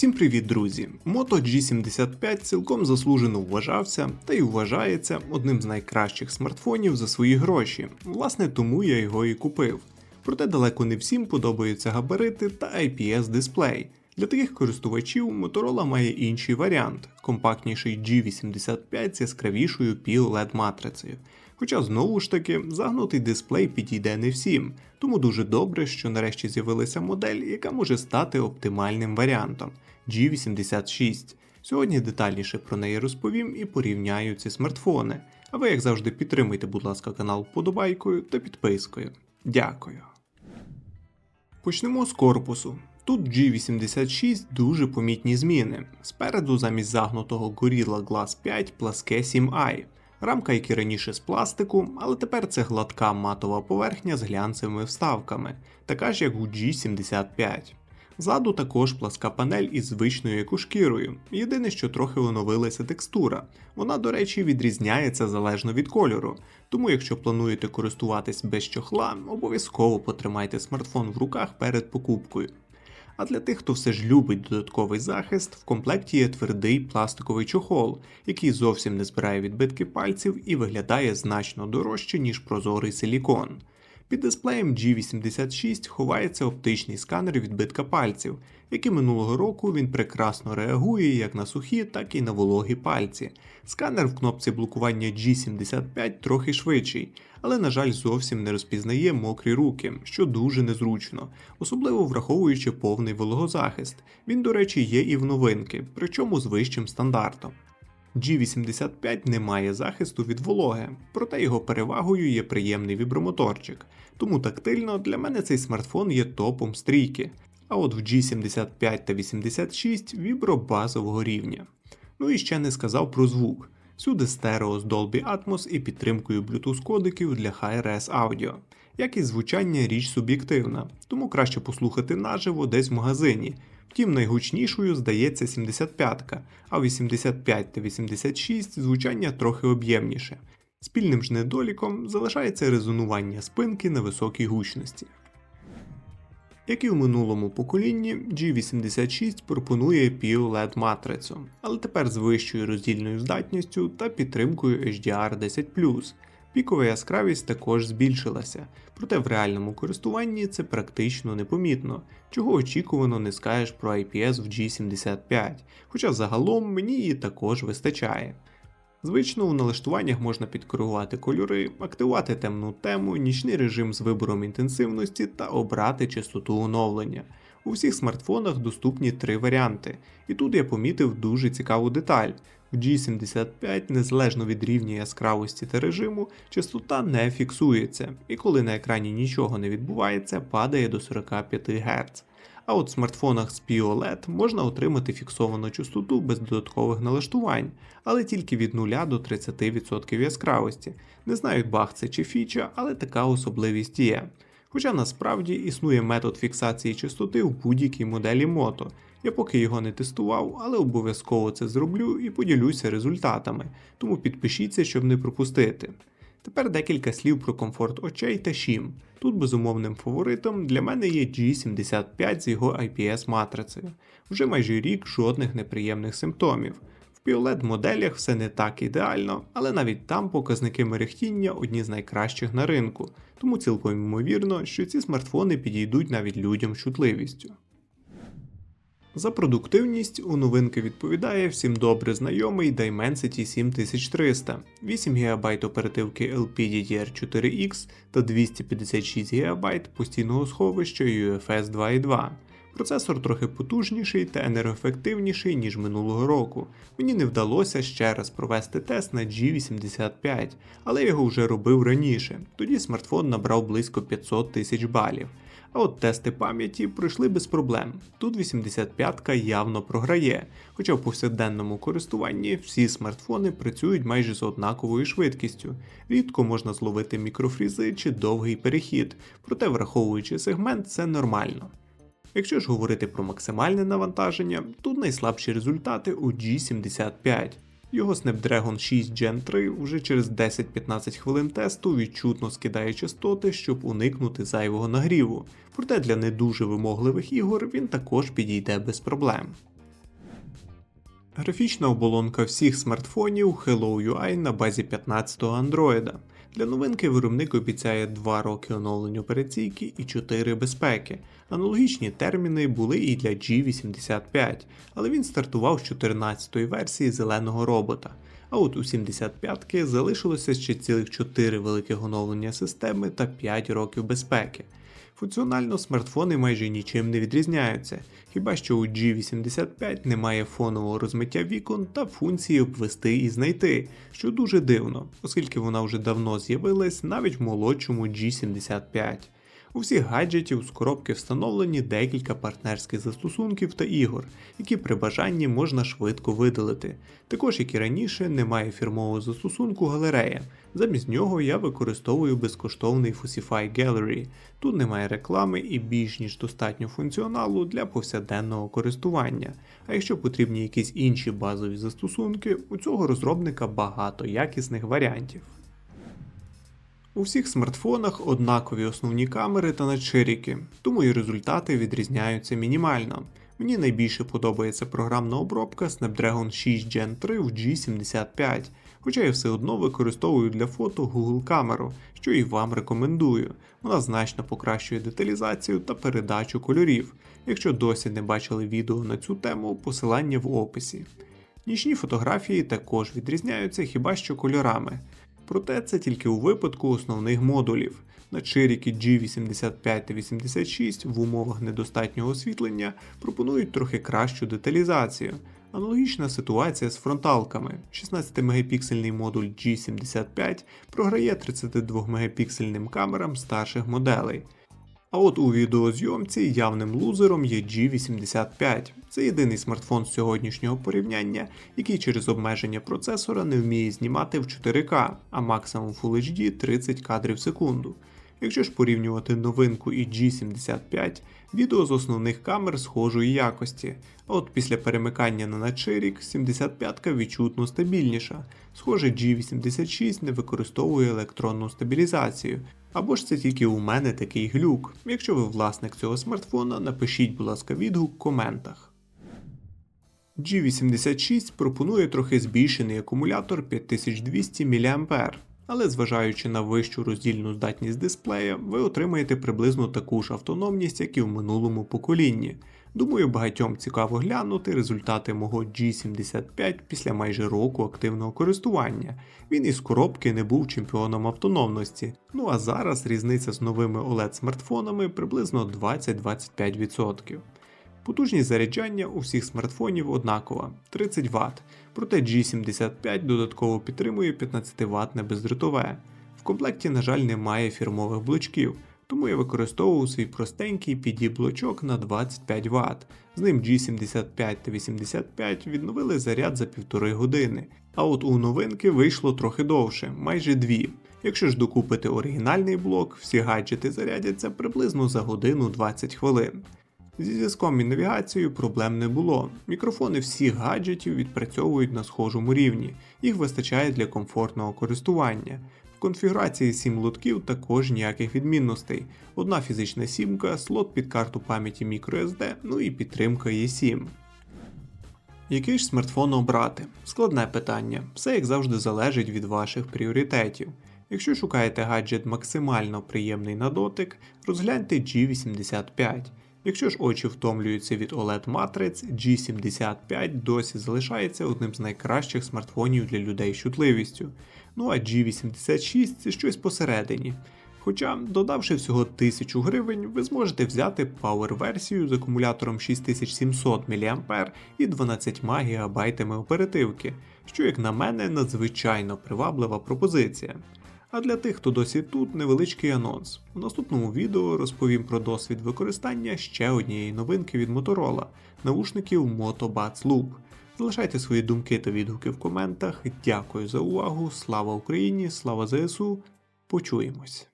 Всім привіт, друзі! Moto G75 цілком заслужено вважався та й вважається одним з найкращих смартфонів за свої гроші. Власне, тому я його і купив. Проте далеко не всім подобаються габарити та IPS дисплей. Для таких користувачів Motorola має інший варіант компактніший G85 з яскравішою POLED матрицею. Хоча знову ж таки загнутий дисплей підійде не всім, тому дуже добре, що нарешті з'явилася модель, яка може стати оптимальним варіантом G86. Сьогодні детальніше про неї розповім і порівняю ці смартфони. А ви, як завжди, підтримуйте, будь ласка, канал вподобайкою та підпискою. Дякую. Почнемо з корпусу. Тут G86 дуже помітні зміни. Спереду замість загнутого Gorilla Glass 5 пласке 7i. Рамка, як і раніше з пластику, але тепер це гладка матова поверхня з глянцевими вставками, така ж як у G75. Ззаду також пласка панель із звичною екошкірою. Єдине, що трохи оновилася текстура. Вона, до речі, відрізняється залежно від кольору. Тому, якщо плануєте користуватись без чохла, обов'язково потримайте смартфон в руках перед покупкою. А для тих, хто все ж любить додатковий захист, в комплекті є твердий пластиковий чохол, який зовсім не збирає відбитки пальців і виглядає значно дорожче, ніж прозорий силікон. Під дисплеєм G86 ховається оптичний сканер відбитка пальців, який минулого року він прекрасно реагує як на сухі, так і на вологі пальці. Сканер в кнопці блокування G75 трохи швидший, але, на жаль, зовсім не розпізнає мокрі руки, що дуже незручно, особливо враховуючи повний вологозахист. Він, до речі, є і в новинки, причому з вищим стандартом. G85 не має захисту від вологи, проте його перевагою є приємний вібромоторчик, тому тактильно для мене цей смартфон є топом стрійки. А от в G75 та 86 вібро базового рівня. Ну і ще не сказав про звук. Всюди стерео з Dolby Atmos і підтримкою Bluetooth кодиків для Hi-Res Audio. Якість звучання річ суб'єктивна, тому краще послухати наживо десь в магазині. Втім, найгучнішою здається 75-ка, а 85 та 86 звучання трохи об'ємніше. Спільним ж недоліком залишається резонування спинки на високій гучності. Як і в минулому поколінні, G86 пропонує POLED матрицю, але тепер з вищою роздільною здатністю та підтримкою HDR 10 Пікова яскравість також збільшилася, проте в реальному користуванні це практично непомітно, чого очікувано не скажеш про IPS в G75, хоча загалом мені її також вистачає. Звично у налаштуваннях можна підкоригувати кольори, активувати темну тему, нічний режим з вибором інтенсивності та обрати частоту оновлення. У всіх смартфонах доступні три варіанти, і тут я помітив дуже цікаву деталь. В G75, незалежно від рівня яскравості та режиму, частота не фіксується, і коли на екрані нічого не відбувається, падає до 45 Гц. А от в смартфонах з POLED можна отримати фіксовану частоту без додаткових налаштувань, але тільки від 0 до 30% яскравості. Не знаю, баг це чи фіча, але така особливість є. Хоча насправді існує метод фіксації частоти в будь-якій моделі мото. Я поки його не тестував, але обов'язково це зроблю і поділюся результатами, тому підпишіться, щоб не пропустити. Тепер декілька слів про комфорт очей та шім. Тут безумовним фаворитом для мене є G75 з його IPS матрицею. Вже майже рік жодних неприємних симптомів. В POLED моделях все не так ідеально, але навіть там показники мерехтіння одні з найкращих на ринку, тому цілком ймовірно, що ці смартфони підійдуть навіть людям з чутливістю. За продуктивність у новинки відповідає всім добре знайомий Dimensity 7300, 8 ГБ оперативки LPDDR4X та 256 ГБ постійного сховища UFS 2.2. Процесор трохи потужніший та енергоефективніший, ніж минулого року. Мені не вдалося ще раз провести тест на G85, але я його вже робив раніше. Тоді смартфон набрав близько 500 тисяч балів. А от тести пам'яті пройшли без проблем. Тут 85-ка явно програє, хоча в повсякденному користуванні всі смартфони працюють майже з однаковою швидкістю. Рідко можна зловити мікрофрізи чи довгий перехід, проте враховуючи сегмент, це нормально. Якщо ж говорити про максимальне навантаження, тут найслабші результати у G75. Його Snapdragon 6 Gen 3 вже через 10-15 хвилин тесту відчутно скидає частоти, щоб уникнути зайвого нагріву, проте для не дуже вимогливих ігор він також підійде без проблем. Графічна оболонка всіх смартфонів Hello UI на базі 15-го Android. Для новинки виробник обіцяє 2 роки оновлення операційки і 4 безпеки. Аналогічні терміни були і для G85, але він стартував з 14-ї версії зеленого робота. А от у 75-ки залишилося ще цілих 4 великих оновлення системи та 5 років безпеки. Функціонально смартфони майже нічим не відрізняються, хіба що у G85 немає фонового розмиття вікон та функції обвести і знайти, що дуже дивно, оскільки вона вже давно з'явилась навіть в молодшому G75. У всіх гаджетів з коробки встановлені декілька партнерських застосунків та ігор, які при бажанні можна швидко видалити. Також, як і раніше, немає фірмового застосунку галерея. Замість нього я використовую безкоштовний Fusify Gallery. Тут немає реклами і більш ніж достатньо функціоналу для повсякденного користування. А якщо потрібні якісь інші базові застосунки, у цього розробника багато якісних варіантів. У всіх смартфонах однакові основні камери та надширіки, тому і результати відрізняються мінімально. Мені найбільше подобається програмна обробка Snapdragon 6 Gen 3 в G75, хоча я все одно використовую для фото Google камеру, що і вам рекомендую. Вона значно покращує деталізацію та передачу кольорів. Якщо досі не бачили відео на цю тему, посилання в описі. Нічні фотографії також відрізняються хіба що кольорами. Проте це тільки у випадку основних модулів. На чиріки G85 та 86 в умовах недостатнього освітлення пропонують трохи кращу деталізацію. Аналогічна ситуація з фронталками. 16-мегапіксельний модуль G75 програє 32-мегапіксельним камерам старших моделей. А от у відеозйомці явним лузером є G85. Це єдиний смартфон з сьогоднішнього порівняння, який через обмеження процесора не вміє знімати в 4К, а максимум Full HD 30 кадрів в секунду. Якщо ж порівнювати новинку і G75, відео з основних камер схожої якості, а от після перемикання на надширік 75-ка відчутно стабільніша. Схоже, G86 не використовує електронну стабілізацію. Або ж це тільки у мене такий глюк. Якщо ви власник цього смартфона, напишіть, будь ласка, відгук в коментах. G86 пропонує трохи збільшений акумулятор 5200 мА, але зважаючи на вищу роздільну здатність дисплея, ви отримаєте приблизно таку ж автономність, як і в минулому поколінні. Думаю, багатьом цікаво глянути результати мого G75 після майже року активного користування. Він із коробки не був чемпіоном автономності. Ну а зараз різниця з новими OLED смартфонами приблизно 20-25%. Потужність заряджання у всіх смартфонів однакова 30 Вт, проте G75 додатково підтримує 15 ватне бездротове. В комплекті, на жаль, немає фірмових блочків, тому я використовував свій простенький PD-блочок на 25 Вт. З ним G75 та 85 відновили заряд за півтори години. А от у новинки вийшло трохи довше, майже дві. Якщо ж докупити оригінальний блок, всі гаджети зарядяться приблизно за годину 20 хвилин. Зі зв'язком і навігацією проблем не було. Мікрофони всіх гаджетів відпрацьовують на схожому рівні, їх вистачає для комфортного користування. В конфігурації 7 лотків також ніяких відмінностей. Одна фізична сімка, слот під карту пам'яті microSD, ну і підтримка eSIM. Який ж смартфон обрати? Складне питання. Все як завжди залежить від ваших пріоритетів. Якщо шукаєте гаджет максимально приємний на дотик, розгляньте G85. Якщо ж очі втомлюються від OLED матриць, G75 досі залишається одним з найкращих смартфонів для людей з чутливістю. Ну а G86 це щось посередині. Хоча, додавши всього 1000 гривень, ви зможете взяти Power-версію з акумулятором 6700 мА і 12 ГБ оперативки, що, як на мене, надзвичайно приваблива пропозиція. А для тих, хто досі тут, невеличкий анонс. У наступному відео розповім про досвід використання ще однієї новинки від Motorola наушників Moto Buds Loop. Залишайте свої думки та відгуки в коментах. Дякую за увагу. Слава Україні! Слава ЗСУ! Почуємось!